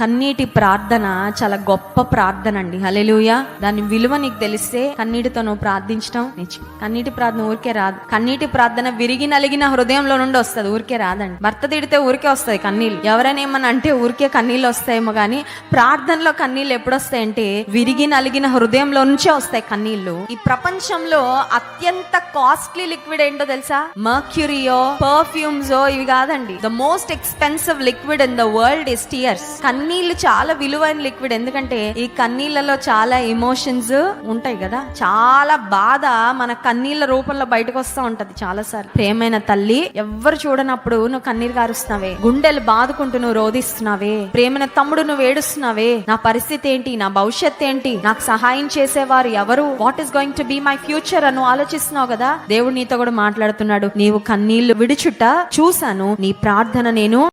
కన్నీటి ప్రార్థన చాలా గొప్ప ప్రార్థన అండి. హలెలుయ దాని విలువ నీకు తెలిస్తే కన్నీటితో నువ్వు ప్రార్థించడం నేర్చు కన్నీటి ప్రార్థన ఊరికే రాదు. కన్నీటి ప్రార్థన విరిగి నలిగిన హృదయంలో నుండి వస్తుంది. ఊరికే రాదండి. భర్త తిడితే ఊరికే వస్తుంది కన్నీళ్ళు. ఎవరైనా ఏమన్నా అంటే ఊరికే కన్నీళ్ళు వస్తాయేమో కానీ ప్రార్థనలో కన్నీళ్ళు ఎప్పుడు వస్తాయంటే విరిగి నలిగిన హృదయంలో నుంచే వస్తాయి కన్నీళ్ళు. ఈ ప్రపంచంలో అత్యంత కాస్ట్లీ లిక్విడ్ ఏంటో తెలుసా? మర్క్యూరియో పర్ఫ్యూమ్స్ ఇవి కాదండి. The most expensive liquid in the world is tears. కన్నీళ్ళు చాలా విలువైన లిక్విడ్. ఎందుకంటే ఈ కన్నీళ్ళలో చాలా ఎమోషన్స్ ఉంటాయి కదా. చాలా బాధ మన కన్నీళ్ళ రూపంలో బయటకు వస్తూ ఉంటది చాలా సార్లు ప్రేమైన తల్లి ఎవ్వరు చూడనప్పుడు నువ్వు కన్నీరు కారుస్తున్నావే గుండెలు బాదుకుంటూ నువ్వు రోధిస్తున్నావే. ప్రేమైన తమ్ముడు నువ్వు ఏడుస్తున్నావే. నా పరిస్థితి ఏంటి? నా భవిష్యత్ ఏంటి? నాకు సహాయం చేసేవారు ఎవరు? What is going to be my future అని ఆలోచిస్తున్నావు కదా? దేవుడు నీతో కూడా మాట్లాడుతున్నాడు. నీవు కన్నీళ్ళు విడుచుట చూశాను. నీ ప్రార్థన నేను